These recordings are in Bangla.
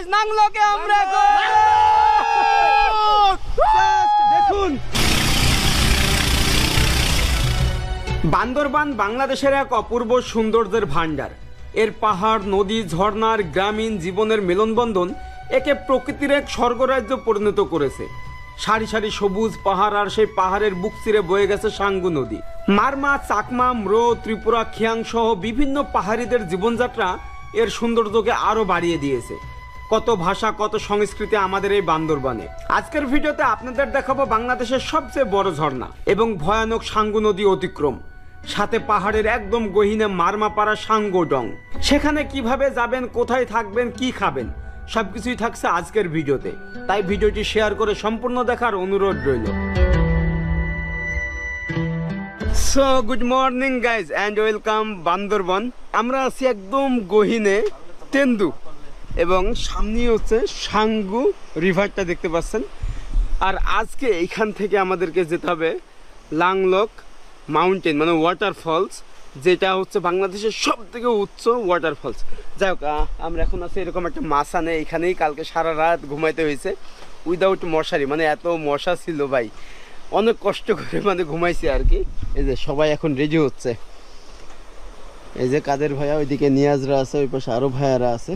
গাইস নাংলোকে আমরা দেখুন বান্দরবান বাংলাদেশের এক অপূর্ব সৌন্দর্যের ভান্ডার এর পাহাড়, নদী ঝর্ণার গ্রামীণ জীবনের মেলনবন্ধন একে প্রকৃতির এক স্বর্গরাজ্য পরিণত করেছে। সারি সারি সবুজ পাহাড় আর সেই পাহাড়ের বুক চিরে বয়ে গেছে সাঙ্গু নদী। মারমা, চাকমা, ম্রো, ত্রিপুরা খিয়াং সহ বিভিন্ন পাহাড়িদের জীবনযাত্রা এর সৌন্দর্যকে আরও বাড়িয়ে দিয়েছে। কত ভাষা, কত সংস্কৃতি আমাদের এই বান্দরবানে। আজকের ভিডিওতে আপনাদের দেখাবো বাংলাদেশের সবচেয়ে বড় ঝর্ণা এবং ভয়ানক সাঙ্গু নদী অতিক্রম। সাথে পাহাড়ের একদম গহিনে মারমাপাড়া সাঙ্গোডং সেখানে কীভাবে যাবেন, কোথায় থাকবেন, কি খাবেন, সবকিছুই থাকছে আজকের ভিডিওতে। তাই ভিডিওটি শেয়ার করে সম্পূর্ণ দেখার অনুরোধ রইল। So good morning guys and welcome Bandarban. আমরা আছি একদম গহিনে তেন্দু। এবং সামনে হচ্ছে সাঙ্গু রিভারটা দেখতে পাচ্ছেন। আর আজকে এইখান থেকে আমাদেরকে যেতে হবে লাংলক মাউন্টেন মানে ওয়াটারফলস যেটা হচ্ছে বাংলাদেশের সব থেকে উচ্চ ওয়াটারফলস যাই হোক আমরা এখন আছি এরকম একটা মাসানে এখানেই কালকে সারা রাত ঘুমাইতে হয়েছে। উইদাউট মশারি মানে এত মশা ছিল ভাই। অনেক কষ্ট করে মানে ঘুমাইছি আর কি। এই যে সবাই এখন রেডি হচ্ছে। এই যে কাদের ভাইয়া ওইদিকে নিয়াজরা আছে, ওই পাশে আরও ভাইয়ারা আছে।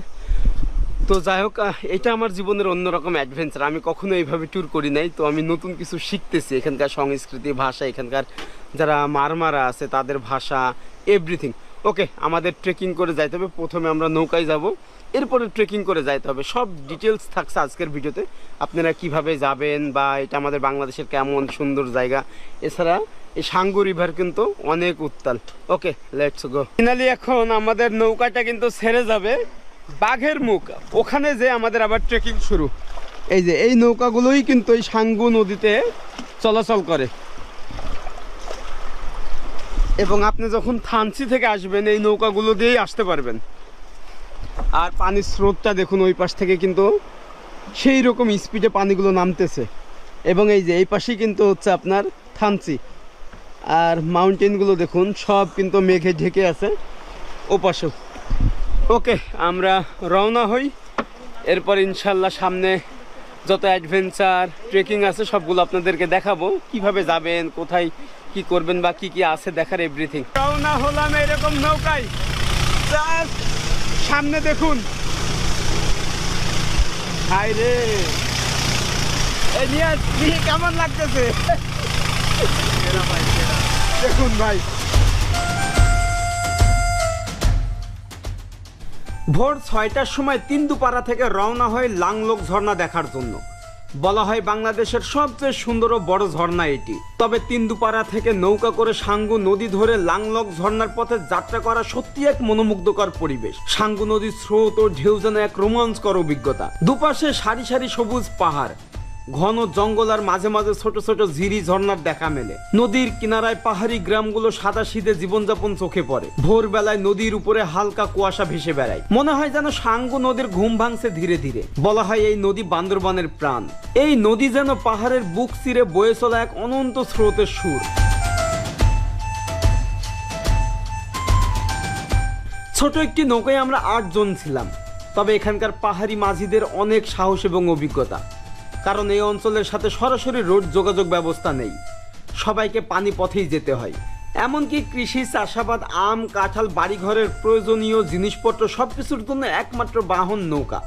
তো যাই হোক এটা আমার জীবনের অন্যরকম অ্যাডভেঞ্চার আমি কখনো এইভাবে ট্যুর করি নাই, তো আমি নতুন কিছু শিখতেছি। এখানকার সংস্কৃতি, ভাষা, এখানকার যারা মারমারা আছে, তাদের ভাষা এভরিথিং ওকে আমাদের ট্রেকিং করে যাইতে হবে। প্রথমে আমরা নৌকায় যাব, এরপরে ট্রেকিং করে যাইতে হবে। সব ডিটেলস থাকছে আজকের ভিডিওতে। আপনারা কীভাবে যাবেন বা এটা আমাদের বাংলাদেশের কেমন সুন্দর জায়গা। এছাড়া এই সাঙ্গু রিভার কিন্তু অনেক উত্তাল। ওকে লেটস গো ফাইনালি এখন আমাদের নৌকাটা কিন্তু ছেড়ে যাবে। বাঘের মুখ। ওখানে যে আমাদের আবার ট্রেকিং শুরু। এই যে, এই নৌকাগুলোই কিন্তু এই সাঙ্গু নদীতে চলাচল করে। এবং আপনি যখন থানচি থেকে আসবেন, এই নৌকাগুলো দিয়েই আসতে পারবেন। আর পানির স্রোতটা দেখুন, ওই পাশ থেকে কিন্তু সেই রকম স্পিডে পানিগুলো নামতেছে। এবং এই যে, এই পাশেই কিন্তু হচ্ছে আপনার থানচি। আর মাউন্টেনগুলো দেখুন, সব কিন্তু মেঘে ঢেকে আছে। ও পাশেও। ওকে, আমরা রওনা হই। এরপর ইনশাল্লাহ সামনে যত অ্যাডভেঞ্চার ট্রেকিং আছে, সবগুলো আপনাদেরকে দেখাবো। কীভাবে যাবেন, কোথায় কি করবেন বা কি কি আছে, দেখার এভরিথিং রওনা হলাম এরকম নৌকায়। সামনে দেখুন। কেমন লাগতেছে। দেখুন ভাই। ভোর ছয়টার সময় তিন্দুপাড়া থেকে রওনা হয় লাংলোক ঝর্ণা দেখার জন্য। বলা হয় বাংলাদেশের সবচেয়ে সুন্দর ও বড় ঝর্ণা এটি। তবে তিন্দুপাড়া থেকে নৌকা করে সাঙ্গু নদী ধরে লাংলক ঝর্ণার পথে যাত্রা করা সত্যি এক মনোমুগ্ধকর পরিবেশ। সাঙ্গু নদীর স্রোত ও ঢেউ যেন এক রোমাঞ্চকর অভিজ্ঞতা। দুপাশে সারি সারি সবুজ পাহাড়। ঘন জঙ্গল আর মাঝে মাঝে ছোট ছোট ঝিরি ঝর্ণার দেখা মেলে। নদীর কিনারায় পাহাড়ি গ্রামগুলো সাদা শীতে জীবনযাপন চোখে পড়ে। ভোরবেলায় নদীর উপরে হালকা কুয়াশা ভেসে বেড়ায়। মনে হয় যেন সাঙ্গু নদীর ঘুম ভাঙছে ধীরে ধীরে। বলা হয় এই নদী বান্দরবানের প্রাণ। এই নদী যেন পাহাড়ের বুক চিরে বয়ে চলা এক অনন্ত স্রোতের সুর। ছোট একটি নৌকায় আমরা আটজন ছিলাম। তবে এখানকার পাহাড়ি মাঝিদের অনেক সাহস এবং অভিজ্ঞতা। কারণ এই অঞ্চলের সাথে সরাসরি রোড যোগাযোগ ব্যবস্থা নেই। সবাইকে পানি পথেই যেতে হয়। এমনকি কৃষি, চাষাবাদ, আম, কাঁঠাল, বাড়িঘরের প্রয়োজনীয় জিনিসপত্র সব কিছুর জন্য একমাত্র বাহন নৌকা।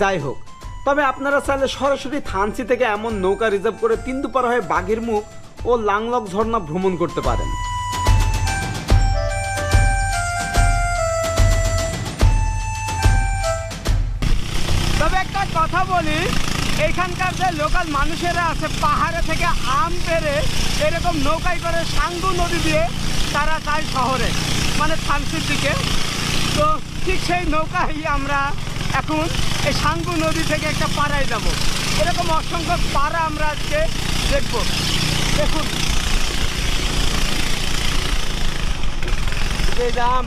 যাই হোক, তবে আপনারা চাইলে সরাসরি থানচি থেকে এমন নৌকা রিজার্ভ করে তিন্দুপাড়া হয়ে বাঘের মুখ ও লাংলক ঝর্ণা ভ্রমণ করতে পারেন। তবে একটা কথা বলি এখানকার যে লোকাল মানুষেরা আছে, পাহাড়ে থেকে আম পেরে এরকম নৌকায় করে সাঙ্গু নদী দিয়ে তারা যায় শহরে মানে থানসির দিকে। তো ঠিক সেই নৌকায় আমরা এখন এই সাঙ্গু নদী থেকে একটা পাড়ায় যাব। এরকম অসংখ্য পাড়া আমরা আজকে দেখব। দেখুন। যে আম।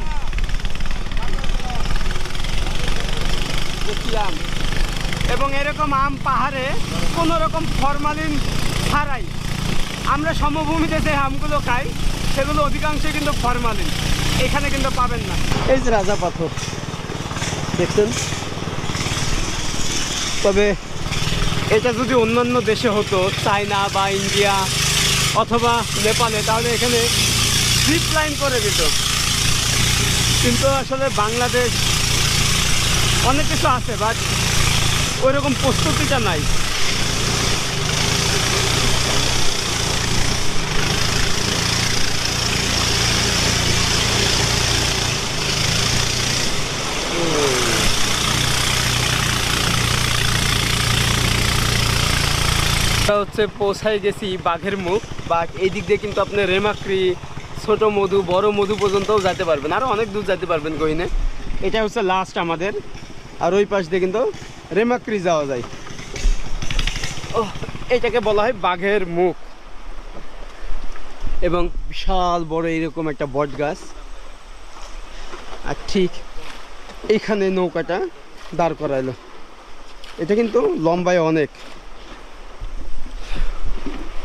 দেখি আম। এবং এরকম আম পাহাড়ে কোনো রকম ফরমালিন ছাড়াই আমরা সমভূমিতে যে আমগুলো খাই, সেগুলো অধিকাংশই কিন্তু ফরমালিন। এখানে কিন্তু পাবেন না। এই যে রাজা পাথর, দেখছেন? তবে এটা যদি অন্যান্য দেশে হতো, চায়না বা ইন্ডিয়া অথবা নেপালে, তাহলে এখানে জিপ লাইন করে দিত। কিন্তু আসলে বাংলাদেশ অনেক কিছু আছে বাট ওইরকম প্রস্তুতিটা নাই। হচ্ছে পৌঁছায় গেছি বাঘের মুখ। বাঘ এই দিক দিয়ে কিন্তু আপনি রেমাক্রি, ছোট মধু, বড় মধু পর্যন্তও যেতে পারবেন। আরও অনেক দূর যেতে পারবেন গহিনে। এটা হচ্ছে লাস্ট আমাদের। আর ওই পাশ দিয়ে কিন্তু রেমাক্রি যাওয়া যায়। ও এটাকে বলা হয় বাঘের মুখ। এবং বিশাল বড় এরকম একটা বট গাছ। আর ঠিক এইখানে নৌকাটা দাঁড় করাইলো। এটা কিন্তু লম্বায় অনেক।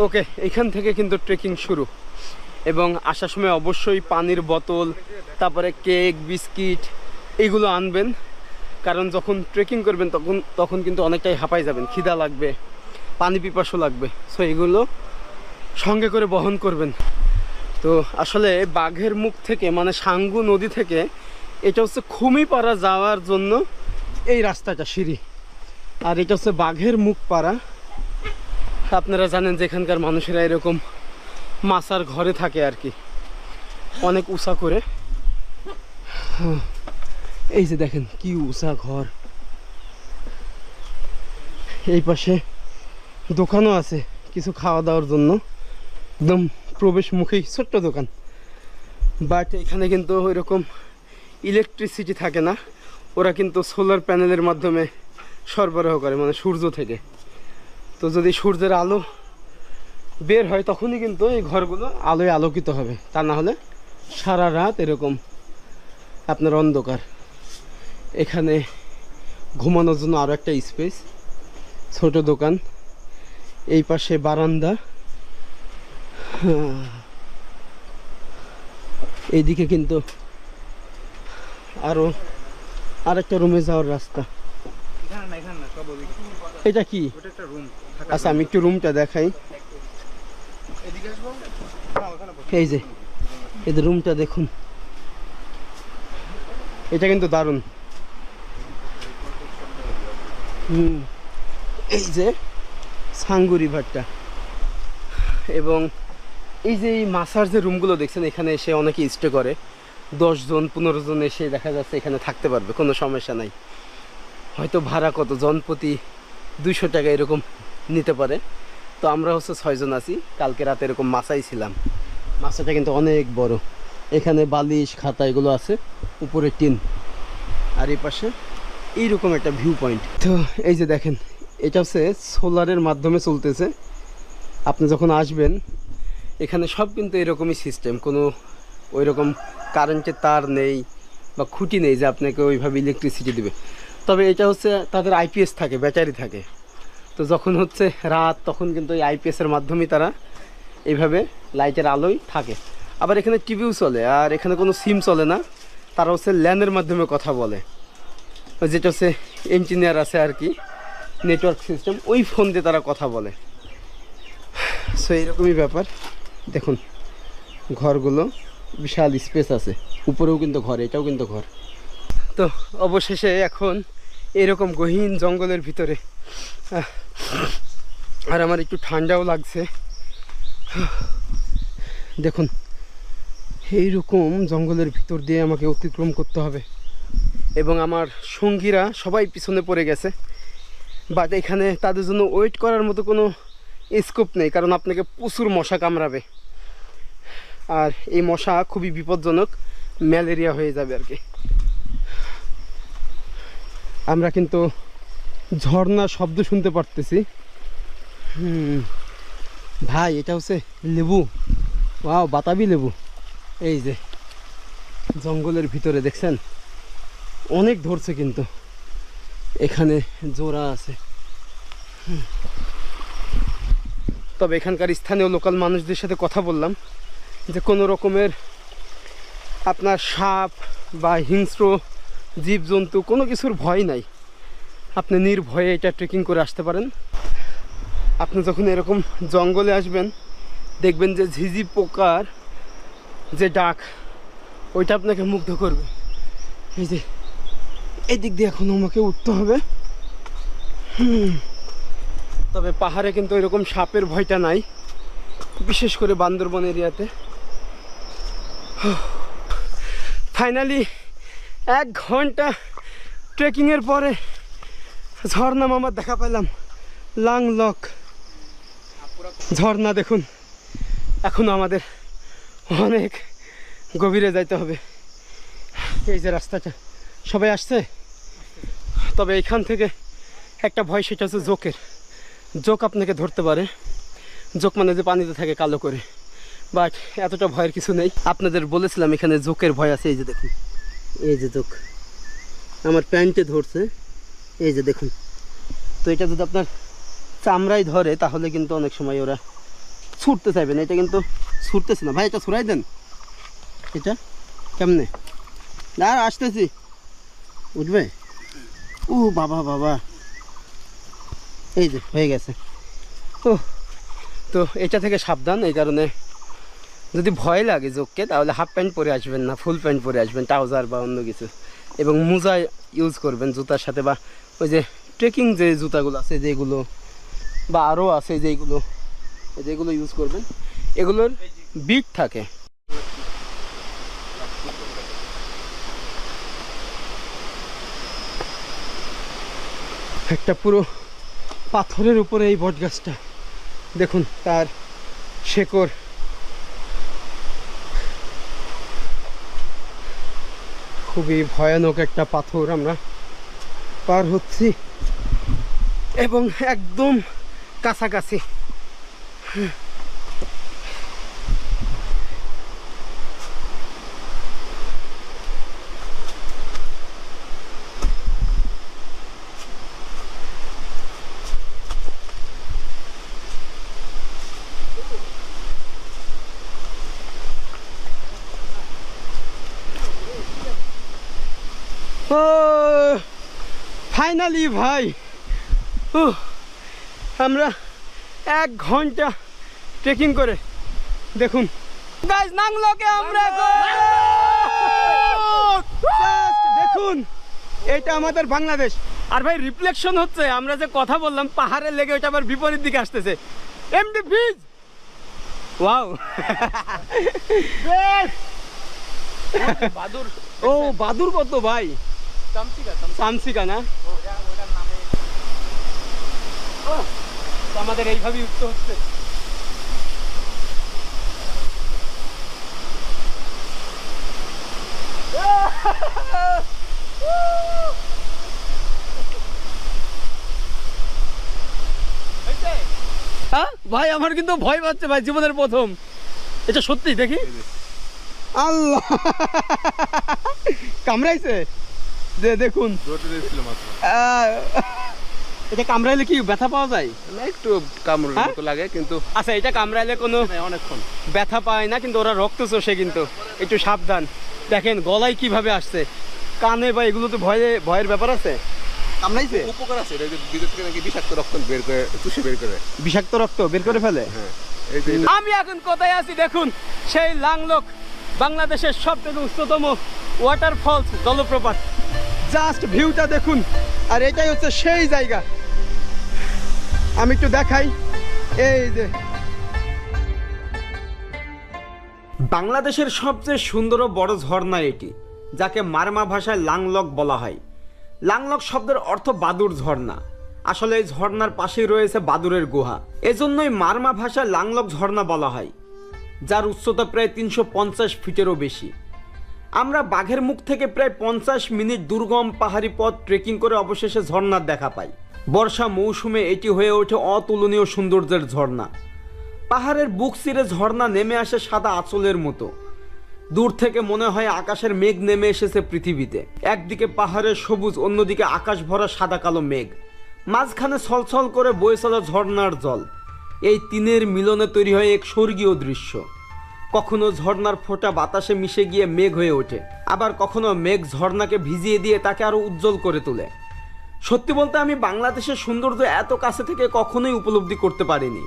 ওকে, এখান থেকে কিন্তু ট্রেকিং শুরু। এবং আসার সময় অবশ্যই পানির বোতল, তারপরে কেক, বিস্কিট, এগুলো আনবেন। কারণ যখন ট্রেকিং করবেন তখন তখন কিন্তু অনেকটাই হাঁপাই যাবেন খিদা লাগবে পানি পিপাসও লাগবে। সো এগুলো সঙ্গে করে বহন করবেন। তো আসলে বাঘের মুখ থেকে মানে সাঙ্গু নদী থেকে এটা হচ্ছে খুমিপাড়া যাওয়ার জন্য এই রাস্তাটা সিঁড়ি। আর এটা হচ্ছে বাঘের মুখ পাড়া আপনারা জানেন যে এখানকার মানুষেরা এরকম মাছার ঘরে থাকে আর কি। অনেক উঁচা করে। হুম, এই যে দেখেন কি উঁচা ঘর। এই পাশে দোকানও আছে, কিছু খাওয়া দাওয়ার জন্য। একদম প্রবেশ মুখেই ছোট্ট দোকান। বাট এখানে কিন্তু ওইরকম ইলেকট্রিসিটি থাকে না। ওরা কিন্তু সোলার প্যানেলের মাধ্যমে সরবরাহ করে মানে সূর্য থেকে। তো যদি সূর্যের আলো বের হয়, তখনই কিন্তু এই ঘরগুলো আলোয় আলোকিত হবে। তা না হলে সারা রাত এরকম আপনার অন্ধকার। এখানে ঘুমানোর জন্য আরও একটা স্পেস ছোট দোকান, এই পাশে বারান্দা। এইদিকে কিন্তু আরও আরেকটা রুমে যাওয়ার রাস্তা এটা কি আচ্ছা আমি একটু রুমটা দেখাই। এই যে যে রুমটা দেখুন এটা কিন্তু দারুণ হুম। এই যে সাঙ্গু রিভারটা এবং এই যে এই মাসার যে রুমগুলো দেখছেন, এখানে এসে অনেকে স্টে করে। দশজন পনেরো জন এসে দেখা যাচ্ছে এখানে থাকতে পারবে, কোনো সমস্যা নাই। হয়তো ভাড়া কত জনপ্রতি দুইশো টাকা এরকম নিতে পারে। তো আমরা হচ্ছে ছয়জন আছি, কালকে রাতে এরকম মাছাই ছিলাম। মাছটা কিন্তু অনেক বড়। এখানে বালিশ, খাতা এগুলো আছে, উপরে টিন। আর এই পাশে এইরকম একটা ভিউ পয়েন্ট তো এই যে দেখেন, এটা হচ্ছে সোলারের মাধ্যমে চলতেছে। আপনি যখন আসবেন, এখানে সব কিন্তু এরকমই সিস্টেম কোনো ওই রকম কারেন্টের তার নেই বা খুঁটি নেই যে আপনাকে ওইভাবে ইলেকট্রিসিটি দেবে। তবে এটা হচ্ছে তাদের আইপিএস থাকে ব্যাটারি থাকে। তো যখন হচ্ছে রাত, তখন কিন্তু এই আইপিএসের মাধ্যমেই তারা এইভাবে লাইটের আলোয় থাকে। আবার এখানে টিভিও চলে, আর এখানে কোনো সিম চলে না। তারা হচ্ছে ল্যানের মাধ্যমে কথা বলে। ওই যেটা হচ্ছে ইঞ্জিনিয়ার আছে আর কি নেটওয়ার্ক সিস্টেম ওই ফোন দিয়ে তারা কথা বলে। সো এইরকমই ব্যাপার। দেখুন, ঘরগুলো বিশাল স্পেস আছে। উপরেও কিন্তু ঘর, এটাও কিন্তু ঘর। তো, অবশেষে এখন এরকম গহীন জঙ্গলের ভিতরে আর আমার একটু ঠান্ডাও লাগছে। দেখুন, এইরকম জঙ্গলের ভিতর দিয়ে আমাকে অতিক্রম করতে হবে। এবং আমার সঙ্গীরা সবাই পিছনে পড়ে গেছে। বাট এখানে তাদের জন্য ওয়েট করার মতো কোনো স্কোপ নেই, কারণ আপনাকে প্রচুর মশা কামড়াবে। আর এই মশা খুবই বিপজ্জনক, ম্যালেরিয়া হয়ে যাবে আর কি। আমরা কিন্তু ঝর্ণার শব্দ শুনতে পারতেছি। হুম, ভাই, এটা হচ্ছে লেবু। ওয়াও বাতাবি লেবু। এই যে, জঙ্গলের ভিতরে, দেখছেন? অনেক ধরছে কিন্তু। এখানে জোড়া আছে। তবে এখানকার স্থানীয় লোকাল মানুষদের সাথে কথা বললাম যে কোনো রকমের আপনার সাপ বা হিংস্র জীবজন্তু কোনো কিছুর ভয় নাই। আপনি নির্ভয়ে এটা ট্রেকিং করে আসতে পারেন। আপনি যখন এরকম জঙ্গলে আসবেন, দেখবেন যে ঝিঝি পোকার যে ডাক, ওইটা আপনাকে মুগ্ধ করবে। এই যে এই দিক দিয়ে এখন আমাকে উঠতে হবে। তবে পাহাড়ে কিন্তু এরকম সাপের ভয়টা নাই, বিশেষ করে বান্দরবন এরিয়াতে। ফাইনালি এক ঘণ্টা ট্রেকিংয়ের পরে ঝর্ণা মামার দেখা পেলাম লাং লক ঝর্ণা দেখুন, এখন আমাদের অনেক গভীরে যাইতে হবে। এই যে রাস্তাটা। সবাই আসছে? তবে এখান থেকে একটা ভয়, সেটা হচ্ছে জোকের। জোক আপনাকে ধরতে পারে। জোক মানে যে পানিতে থাকে কালো করে। বাট এতটা ভয়ের কিছু নেই। আপনাদের বলেছিলাম এখানে জোকের ভয় আছে, এই যে দেখুন। এই যে জোক। আমার প্যান্টে ধরছে। এই যে দেখুন। তো এটা যদি আপনার চামড়ায় ধরে, তাহলে কিন্তু অনেক সময় ওরা ছুটতে চাইবে না। এটা কিন্তু ছুটতেছে না। ভাই, এটা ছুড়াই দেন। এটা কেমনে? আর আসতেছি। উঠবে? ও বাবা বাবা। এই যে, হয়ে গেছে। ও, তো এটা থেকে সাবধান, এই কারণে। যদি ভয় লাগে জোককে, তাহলে হাফ প্যান্ট পরে আসবেন না, ফুল প্যান্ট পরে আসবেন, ট্রাউজার বা অন্য কিছু। এবং মোজা ইউজ করবেন জুতার সাথে, বা ওই যে ট্রেকিং যে জুতাগুলো আছে, যেগুলো, বা আরও আছে যেগুলো যেগুলো ইউজ করবেন, এগুলোর বিট থাকে। একটা পুরো পাথরের উপরে এই বট গাছটা দেখুন, তার শেকড়। খুবই ভয়ানক একটা পাথর আমরা পার হচ্ছি এবং একদম কাছাকাছি ও ফাইনালি ভাই। আমরা এক ঘণ্টা ট্রেকিং করে দেখুন। গাইজ নাংলোকে আমরা দেখুন এটা আমাদের বাংলাদেশ। আর ভাই রিফ্লেকশন হচ্ছে আমরা যে কথা বললাম পাহাড়ে লেগে ওটা আবার বিপরীত দিকে আসতেছে। এমডি ফিজ ওয়াও বাদুর ও বাদুর কত ভাই? সামসিকা না? আমাদের এইভাবেই উঠতে হচ্ছে। হ্যাঁ? ভাই আমার কিন্তু ভয় পাচ্ছে ভাই জীবনের প্রথম। এটা সত্যি দেখি। আল্লাহ! কামড়াইছে? যে দেখুন। এটা কামড়াইলে কি ব্যথা পাওয়া যায়? না একটু কামড়ের হ্যাঁ? মতো লাগে কিন্তু আচ্ছা এটা কামড়াইলে কোনো অনেকক্ষণ। ব্যথা পায় না কিন্তু ওরা রক্ত চষে কিন্তু। একটু সাবধান। দেখেন গলায় কীভাবে আসছে? কানে বা এগুলোতে ভয়ে ভয়ের ব্যাপার আছে? কামড়াইছে? উপকার আছে এটা যে নাকি বিষাক্ত রক্ত বের করে চুষে বের করে। বিষাক্ত রক্ত বের করে ফেলে? হ্যাঁ আমি এখন কোথায় আছি দেখুন সেই লাংলোক বাংলাদেশের সবথেকে উচ্চতম ওয়াটারফলস জলপ্রপাত। জাস্ট ভিউটা দেখুন আর এটাই হচ্ছে সেই জায়গা। আমি একটু দেখাই। এই যে। বাংলাদেশের সবচেয়ে সুন্দর ও বড় ঝর্ণা এটি, যাকে মারমা ভাষায় লাংলক বলা হয়। লাংলক শব্দের অর্থ বাদুর ঝর্ণা। আসলে এই ঝর্ণার পাশেই রয়েছে বাদুরের গুহা। এজন্যই মারমা ভাষায় লাংলক ঝর্ণা বলা হয়, যার উচ্চতা প্রায় তিনশো পঞ্চাশ ফিটেরও বেশি। আমরা বাঘের মুখ থেকে প্রায় পঞ্চাশ মিনিট দুর্গম পাহাড়ি পথ ট্রেকিং করে অবশেষে ঝর্ণার দেখা পাই। বর্ষা মৌসুমে এটি হয়ে ওঠে অতুলনীয় সৌন্দর্যের ঝর্ণা। পাহাড়ের বুক চিরে ঝর্ণা নেমে আসে সাদা আঁচলের মতো। দূর থেকে মনে হয় আকাশের মেঘ নেমে এসেছে পৃথিবীতে। একদিকে পাহাড়ের সবুজ, অন্যদিকে আকাশ ভরা সাদা কালো মেঘ। মাঝখানে ছলছল করে বয়ে চলা ঝর্ণার জল। এই তিনের মিলনে তৈরি হয় এক স্বর্গীয় দৃশ্য। কখনো ঝর্ণার ফোঁটা বাতাসে মিশে গিয়ে মেঘ হয়ে ওঠে। আবার কখনো মেঘ ঝর্ণাকে ভিজিয়ে দিয়ে তাকে আরও উজ্জ্বল করে তোলে। সত্যি বলতে আমি বাংলাদেশের সৌন্দর্য এত কাছে থেকে কখনোই উপলব্ধি করতে পারিনি।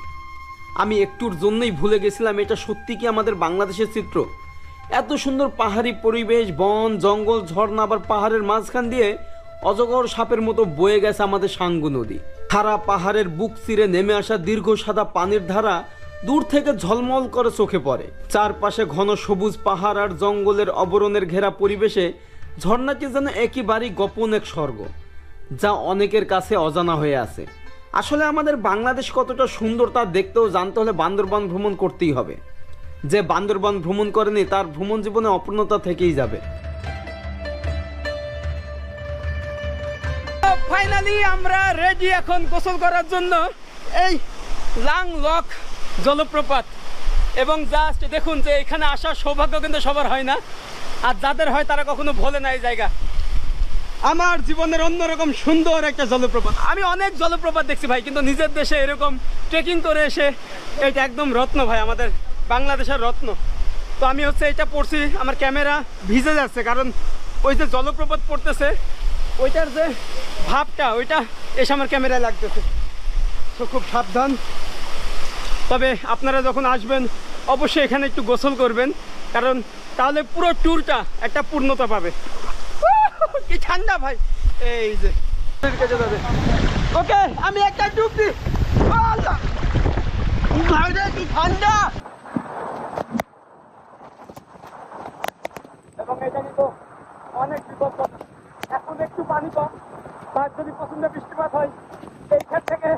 আমি একটুর জন্যই ভুলে গেছিলাম এটা সত্যি কি আমাদের বাংলাদেশের চিত্র। এত সুন্দর পাহাড়ি পরিবেশ, বন, জঙ্গল, ঝর্ণা, আবার পাহাড়ের মাঝখান দিয়ে অজগর সাপের মতো বয়ে গেছে আমাদের সাঙ্গু নদী। খারা পাহাড়ের বুক চিরে নেমে আসা দীর্ঘ সাদা পানির ধারা দূর থেকে ঝলমল করে চোখে পড়ে। চারপাশে ঘন সবুজ পাহাড় আর জঙ্গলের অবরণের ঘেরা পরিবেশে ঝর্ণাটি যেন একেবারেই গোপন এক স্বর্গ। যা অনেকের কাছে অজানা হয়ে আছে। আসলে আমাদের বাংলাদেশ কতটা সুন্দর তা দেখতেও জানতে হলে বান্দরবান ভ্রমণ করতেই হবে। যে বান্দরবান ভ্রমণ করেনি, তার ভ্রমণ জীবনে অপূর্ণতা থেকেই যাবে। ফাইনালি আমরা রেডি এখন গোসল করার জন্য। এই লাং লক জলপ্রপাত। এবং জাস্ট দেখুন যে এখানে আসার সৌভাগ্য কিন্তু সবার হয় না। আর যাদের হয় তারা কখনো ভোলে না এই জায়গা। আমার জীবনের অন্যরকম সুন্দর একটা জলপ্রপাত। আমি অনেক জলপ্রপাত দেখছি ভাই, কিন্তু নিজের দেশে এরকম ট্রেকিং করে এসে এটা একদম রত্ন ভাই, আমাদের বাংলাদেশের রত্ন। তো আমি হচ্ছে এটা পড়ছি, আমার ক্যামেরা ভিজে যাচ্ছে, কারণ ওই যে জলপ্রপাত পড়তেছে, ওইটার যে ভাবটা, ওইটা এসে আমার ক্যামেরায় লাগতেছে। তো খুব সাবধান। তবে আপনারা যখন আসবেন, অবশ্যই এখানে একটু গোসল করবেন, কারণ তাহলে পুরো ট্যুরটা একটা পূর্ণতা পাবে। কি ঠান্ডা ভাই। এই যে। ওকে আমি একটা ডুব দিই কি ঠান্ডা। এবং এটা কিন্তু অনেক বিপদ এখন একটু পানি কম বা যদি বৃষ্টিপাত হয় এইখান থেকে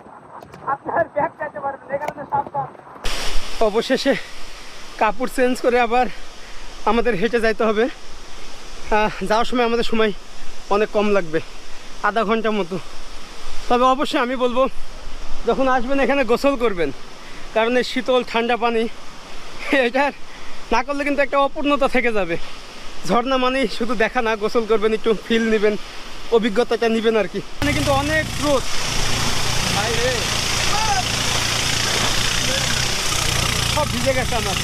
আপনার ব্যাগ পারবেন এই কারণে সাবধান অবশেষে কাপড় চেঞ্জ করে আবার আমাদের হেঁটে যাইতে হবে। যাওয়ার সময় আমাদের সময় অনেক কম লাগবে, আধা ঘণ্টা মতো। তবে অবশ্যই আমি বলব, যখন আসবেন এখানে গোসল করবেন, কারণ এই শীতল ঠান্ডা পানি এটার না করলে কিন্তু একটা অপূর্ণতা থেকে যাবে। ঝর্ণা মানে শুধু দেখা না, গোসল করবেন, একটু ফিল নেবেন, অভিজ্ঞতাটা নেবেন আর কি। এখানে কিন্তু অনেক স্রোত সব ভিজে গেছে আমার।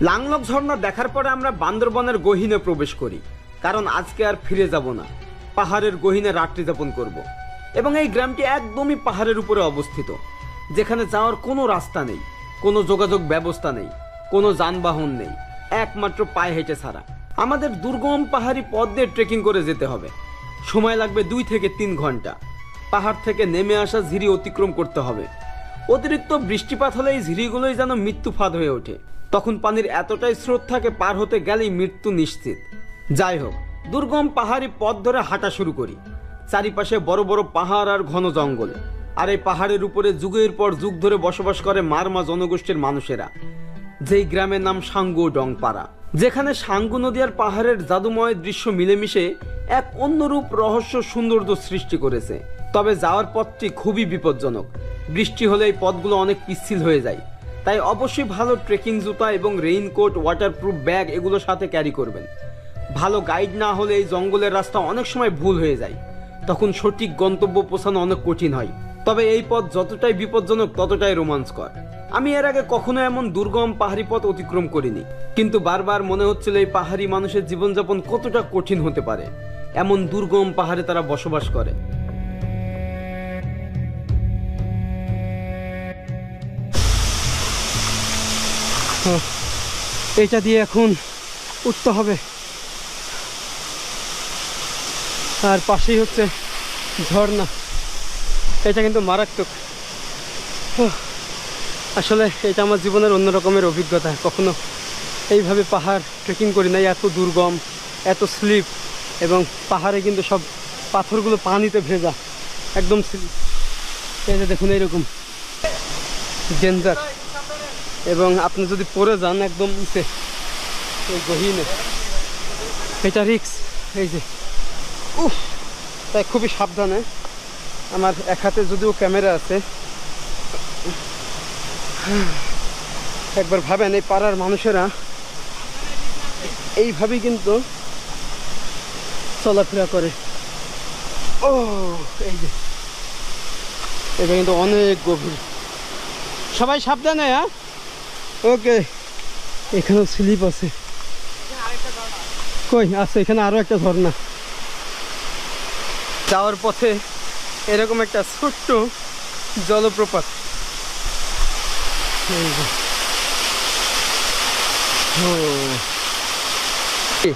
লাংলক ঝর্ণা দেখার পরে আমরা বান্দরবনের গহীনে প্রবেশ করি, কারণ আজকে আর ফিরে যাব না। পাহাড়ের গহীনে রাত্রি যাপন করব। এবং এই গ্রামটি একদমই পাহাড়ের উপরে অবস্থিত, যেখানে যাওয়ার কোনো রাস্তা নেই, কোনো যোগাযোগ ব্যবস্থা নেই, কোনো যানবাহন নেই, একমাত্র পায়ে হেঁটে ছাড়া। আমাদের দুর্গম পাহাড়ি পথ দিয়ে ট্রেকিং করে যেতে হবে। সময় লাগবে দুই থেকে তিন ঘণ্টা। পাহাড় থেকে নেমে আসা ঝিরি অতিক্রম করতে হবে। অতিরিক্ত বৃষ্টিপাত হলে এই ঝিরিগুলোই যেন মৃত্যু ফাঁদ হয়ে ওঠে। তখন পানির এতটাই স্রোত থাকে পার হতে গেলেই মৃত্যু নিশ্চিত। যাই হোক, দুর্গম পাহাড়ি পথ ধরে হাঁটা শুরু করি। চারিপাশে বড় বড় পাহাড় আর ঘন জঙ্গল। আর এই পাহাড়ের উপরে যুগের পর যুগ ধরে বসবাস করে মারমা জনগোষ্ঠীর মানুষেরা। যেই গ্রামের নাম সাঙ্গু ডংপাড়া, যেখানে সাঙ্গু নদী আর পাহাড়ের জাদুময় দৃশ্য মিলেমিশে এক অন্যরূপ রহস্য সৌন্দর্য সৃষ্টি করেছে। তবে যাওয়ার পথটি খুবই বিপজ্জনক। বৃষ্টি হলে এই পথগুলো অনেক পিচ্ছিল হয়ে যায়। তাই অবশ্যই ভালো ট্রেকিং জুতা এবং রেইনকোট ওয়াটারপ্রুফ ব্যাগ এগুলো সাথে ক্যারি করবেন। ভালো গাইড না হলে এই জঙ্গলের রাস্তা অনেক সময় ভুল হয়ে যায়। তখন সঠিক গন্তব্য পৌঁছানো অনেক কঠিন হয়। তবে এই পথ যতটাই বিপজ্জনক, ততটাই রোমাঞ্চকর। আমি এর আগে কখনো এমন দুর্গম পাহাড়ি পথ অতিক্রম করিনি। কিন্তু বারবার মনে হচ্ছিল এই পাহাড়ি মানুষের জীবনযাপন কতটা কঠিন হতে পারে। এমন দুর্গম পাহাড়ে তারা বসবাস করে। এটা দিয়ে এখন উঠতে হবে। আর পাশেই হচ্ছে ঝর্ণা। এটা কিন্তু মারাত্মক। আসলে এটা আমার জীবনের অন্য রকমের অভিজ্ঞতা। কখনো এইভাবে পাহাড় ট্রেকিং করি নাই, এত দুর্গম, এত স্লিপ, এবং পাহাড়ে কিন্তু সব পাথরগুলো পানিতে ভেজা, একদম স্লিপ। এই যে দেখুন, এইরকম। ডেঞ্জার এবং আপনি যদি পড়ে যান একদম নিচে গহীনে। এটা রিক্স, এই যে। উফ, তাই খুবই সাবধানে। আমার এক হাতে যদিও ক্যামেরা আছে। একবার ভাবেন এই পাড়ার মানুষেরা এইভাবেই কিন্তু চলাফেরা করে। ও, এই যে। এটা কিন্তু অনেক গভীর। সবাই সাবধানে হ্যাঁ? ওকে এখানেও স্লিপ আছে। কই আছে এখানে আরও একটা ঝর্ণা। যাওয়ার পথে এরকম একটা ছোট্ট জলপ্রপাত।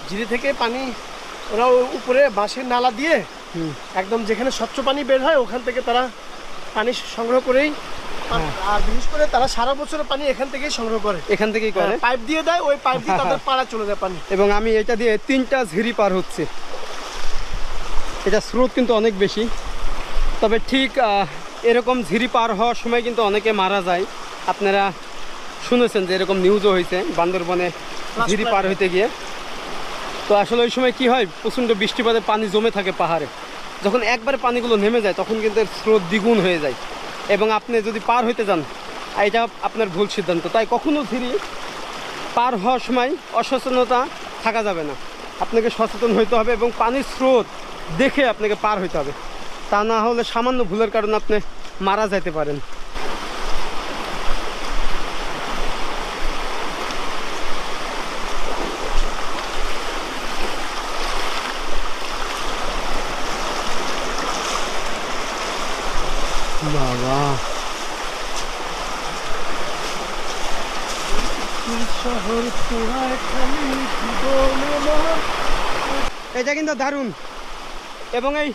ঝিরি থেকে পানি ওরা উপরে বাঁশের নালা দিয়ে। একদম যেখানে স্বচ্ছ পানি বের হয় ওখান থেকে তারা পানি সংগ্রহ করেই আর- আর বিশেষ করে তারা সারা বছরের পানি এখান থেকেই সংগ্রহ করে। এখান থেকেই করে? পাইপ দিয়ে দেয় ওই পাইপ দিয়ে তাদের পাড়া চলে যায় পানি। এবং আমি এটা দিয়ে তিনটা ঝিরি পার হচ্ছে। এটা স্রোত কিন্তু অনেক বেশি। তবে ঠিক এরকম ঝিরি পার হওয়ার সময় কিন্তু অনেকে মারা যায়। আপনারা শুনেছেন যে এরকম নিউজও হয়েছে বান্দরবনে ঝিরি পার হইতে গিয়ে। তো আসলে ওই সময় কি হয় প্রচণ্ড বৃষ্টিপাতে পানি জমে থাকে পাহাড়ে। যখন একবারে পানিগুলো নেমে যায় তখন কিন্তু এর স্রোত দ্বিগুণ হয়ে যায়। এবং আপনি যদি পার হইতে যান এটা আপনার ভুল সিদ্ধান্ত। তাই কখনো ধীরে পার হওয়ার সময় অসচেতনতা থাকা যাবে না। আপনাকে সচেতন হইতে হবে এবং পানির স্রোত দেখে আপনাকে পার হইতে হবে। তা না হলে সামান্য ভুলের কারণে আপনি মারা যাইতে পারেন। এটা কিন্তু দারুণ। এবং এই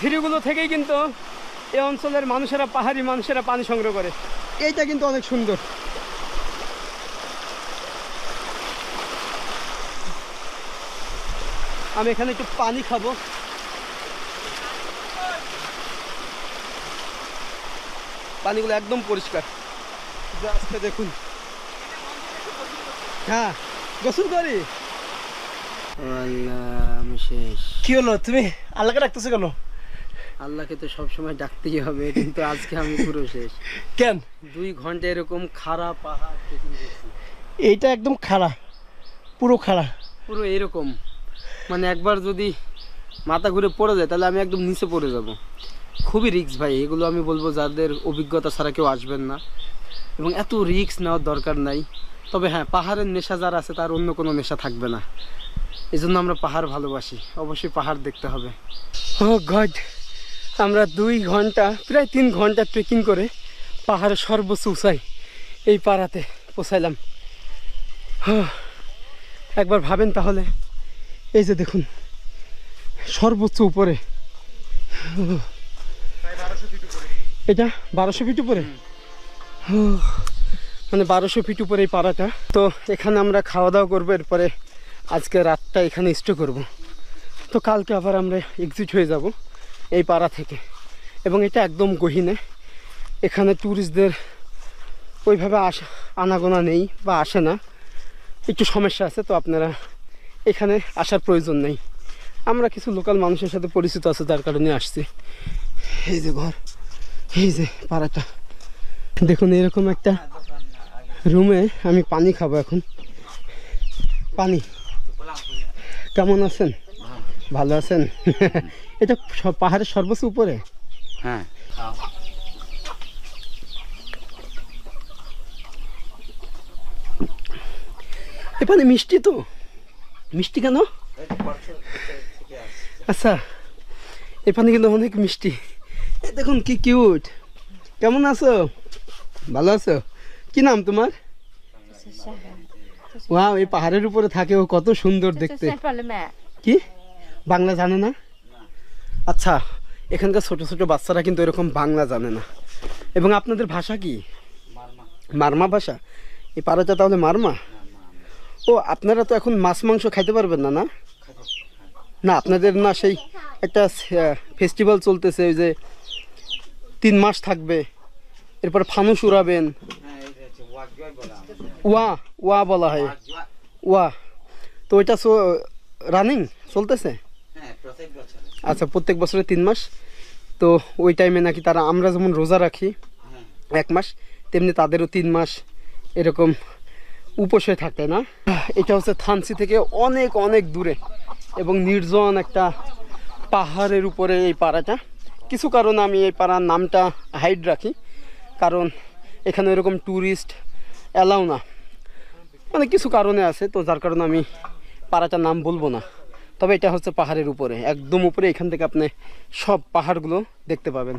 ঝিরিগুলো থেকেই কিন্তু এই অঞ্চলের মানুষেরা, পাহাড়ি মানুষেরা পানি সংগ্রহ করে। এইটা কিন্তু অনেক সুন্দর। আমি এখানে একটু পানি খাব। পানিগুলো একদম পরিষ্কার। আজকে দেখুন। হ্যাঁ গোসল করি। কি হলো? তুমি আল্লাহকে রাখতেছো কেন? আল্লাহকে তো সবসময় ডাকতেই হবে কিন্তু আজকে আমি পুরো শেষ। কেন? দুই ঘণ্টা এরকম খারাপ পাহাড় এইটা একদম খাড়া পুরো খাড়া। পুরো এরকম। মানে একবার যদি মাথা ঘুরে পড়ে যায় তাহলে আমি একদম নিচে পড়ে যাব। খুবই রিক্স ভাই এগুলো আমি বলব যাদের অভিজ্ঞতা ছাড়া কেউ আসবেন না। এবং এত রিস্ক নেওয়ার দরকার নাই। তবে হ্যাঁ পাহাড়ের নেশা যার আছে তার অন্য কোনো নেশা থাকবে না। এই জন্য আমরা পাহাড় ভালোবাসি। অবশ্যই পাহাড় দেখতে হবে। ও গড আমরা দুই ঘণ্টা প্রায় তিন ঘণ্টা ট্রেকিং করে পাহাড়ের সর্বোচ্চ উঁচাই এই পাড়াতে পৌঁছাইলাম। হ্যাঁ, একবার ভাবেন তাহলে। এই যে দেখুন সর্বোচ্চ উপরে। এটা বারোশো ফিট উপরে? মানে বারোশো ফিট উপরে এই পাড়াটা। তো এখানে আমরা খাওয়া দাওয়া করব এরপরে আজকে রাতটা এখানে স্টে করব। তো কালকে আবার আমরা এক্সিট হয়ে যাব এই পাড়া থেকে। এবং এটা একদম গহীনে। এখানে ট্যুরিস্টদের ওইভাবে আসা, আনাগোনা নেই বা আসে না। একটু সমস্যা আছে, তো আপনারা এখানে আসার প্রয়োজন নেই। আমরা কিছু লোকাল মানুষের সাথে পরিচিত আছে তার কারণে আসছি। এই যে ঘর, এই যে পাড়াটা। দেখুন, এরকম একটা রুমে আমি পানি খাব এখন। পানি। কেমন আছেন? ভালো আছেন? এটা পাহাড়ের সর্বোচ্চ উপরে? হ্যাঁ। এ মিষ্টি তো? মিষ্টি কেন? আচ্ছা এ পানি কিন্তু অনেক মিষ্টি। এ দেখুন কি কিউট। কেমন আছো? ভালো আছো? কি নাম তোমার? ওয়াও এই পাহাড়ের উপরে থাকে ও কত সুন্দর দেখতে। কি? বাংলা জানে না? আচ্ছা এখানকার ছোট ছোট বাচ্চারা কিন্তু এরকম বাংলা জানে না। এবং আপনাদের ভাষা কি? মারমা। ভাষা? এই পাড়াটা তাহলে মারমা? ও আপনারা তো এখন মাছ মাংস খাইতে পারবেন না না? না আপনাদের না সেই একটা ফেস্টিভ্যাল চলতেছে ওই যে তিন মাস থাকবে। এরপর ফানুস উড়াবেন। ওয়া ওয়া বলা হয়। ওয়া। তো ওইটা রানিং চলতেছে? আচ্ছা প্রত্যেক বছরে তিন মাস। তো ওই টাইমে নাকি তারা আমরা যেমন রোজা রাখি এক মাস তেমনি তাদেরও তিন মাস এরকম উপসে থাকে না? এটা হচ্ছে থানসি থেকে অনেক অনেক দূরে এবং নির্জন একটা পাহাড়ের উপরে এই পাড়াটা। কিছু কারণে আমি এই পাড়ার নামটা হাইড রাখি। কারণ এখানে এরকম ট্যুরিস্ট অ্যালাউ না। অনেক কিছু কারণে আছে তো যার কারণে আমি পাড়াটার নাম বলব না। তবে এটা হচ্ছে পাহাড়ের উপরে। একদম উপরে এখান থেকে আপনি সব পাহাড়গুলো দেখতে পাবেন।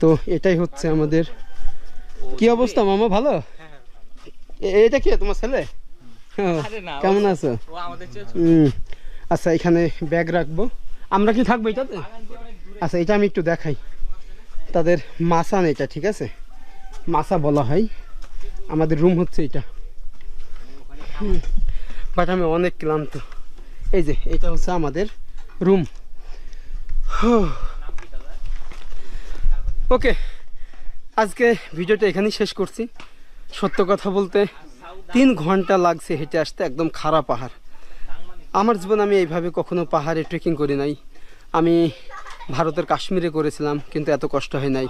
তো এটাই হচ্ছে আমাদের কি অবস্থা মামা ভালো? এটা কি তোমার ছেলে? কেমন আছো? হুম, আচ্ছা এখানে ব্যাগ রাখব। আমরা কি থাকব এটাতে? আচ্ছা এটা আমি একটু দেখাই। তাদের মাসান এটা ঠিক আছে? মাসা বলা হয়। আমাদের রুম হচ্ছে এটা। বাট আমি অনেক ক্লান্ত। এই যে, এটা হচ্ছে আমাদের রুম ওকে আজকে ভিডিওটা এখানেই শেষ করছি। সত্য কথা বলতে তিন ঘণ্টা লাগছে হেঁটে আসতে, একদম খারাপ পাহাড়। আমার জীবনে আমি এইভাবে কখনো পাহাড়ে ট্রেকিং করি নাই। আমি ভারতের কাশ্মীরে করেছিলাম, কিন্তু এত কষ্ট হয় নাই।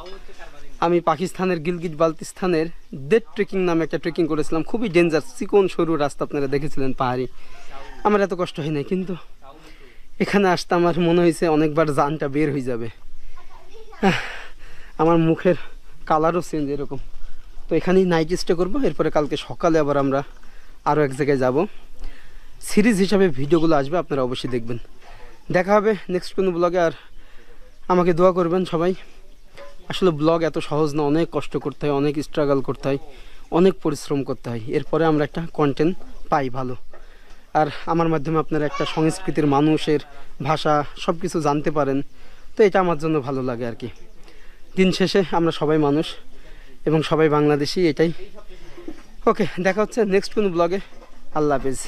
আমি পাকিস্তানের গিলগিট বালতিস্তানের ডেড ট্রেকিং নামে একটা ট্রেকিং করেছিলাম। খুবই ডেঞ্জার চিকন সরু রাস্তা আপনারা দেখেছিলেন, পাহাড়ি। আমার এত কষ্ট হয় নাই, কিন্তু এখানে আসতে আমার মনে হয়েছে অনেকবার জানটা বের হয়ে যাবে। আমার মুখের কালারও চেঞ্জ এরকম। তো এখানেই নাইট স্টে করব, এরপরে কালকে সকালে আবার আমরা আরও এক জায়গায় যাব। সিরিজ হিসাবে ভিডিওগুলো আসবে, আপনারা অবশ্যই দেখবেন। দেখা হবে নেক্সট কোনো ব্লগে আর আমাকে দোয়া করবেন সবাই। আসলে ব্লগ এত সহজ না, অনেক কষ্ট করতে হয়, অনেক স্ট্রাগল করতে হয়, অনেক পরিশ্রম করতে হয়। এরপরে আমরা একটা কন্টেন্ট পাই ভালো। আর আমার মাধ্যমে আপনারা একটা সংস্কৃতির মানুষের ভাষা সব কিছু জানতে পারেন, তো এটা আমার জন্য ভালো লাগে আর কি। দিন শেষে আমরা সবাই মানুষ এবং সবাই বাংলাদেশি, এটাই। ওকে দেখা হচ্ছে নেক্সট কোনো ব্লগে আল্লাহ হাফিজ।